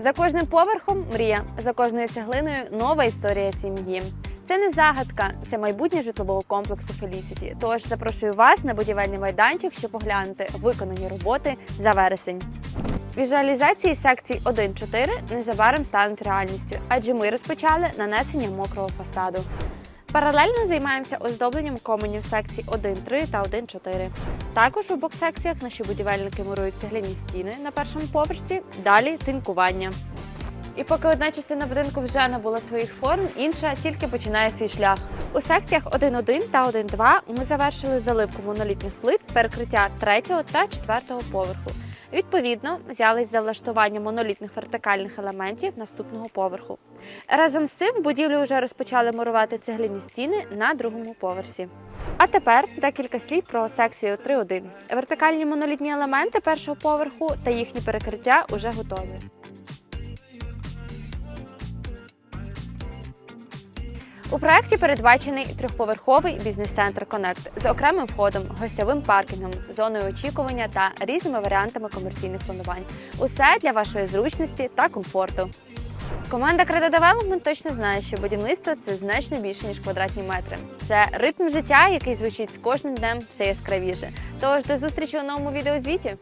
За кожним поверхом мрія, за кожною цеглиною нова історія сім'ї. Це не загадка, це майбутнє житлового комплексу Фелісіті. Тож запрошую вас на будівельний майданчик, щоб поглянути виконані роботи за вересень. Візуалізації секцій 1-4 незабаром стануть реальністю, адже ми розпочали нанесення мокрого фасаду. Паралельно займаємося оздобленням коменів секцій 1-3 та 1-4. Також в обох секціях наші будівельники мурують цегляні стіни на першому поверсі, далі тинкування. І поки одна частина будинку вже набула своїх форм, інша тільки починає свій шлях. У секціях 1.1 та 1.2 ми завершили заливку монолітних плит, перекриття 3 та 4 поверху. Відповідно, взялись за влаштування монолітних вертикальних елементів наступного поверху. Разом з цим в будівлі вже розпочали мурувати цегляні стіни на другому поверсі. А тепер декілька слів про секцію 3.1. Вертикальні монолітні елементи першого поверху та їхні перекриття уже готові. У проєкті передбачений трьохповерховий бізнес-центр Конект з окремим входом, гостьовим паркінгом, зоною очікування та різними варіантами комерційних планувань. Усе для вашої зручності та комфорту. Команда Credo Development точно знає, що будівництво це значно більше ніж квадратні метри. Це ритм життя, який звучить з кожним днем все яскравіше. Тож до зустрічі у новому відеозвіті.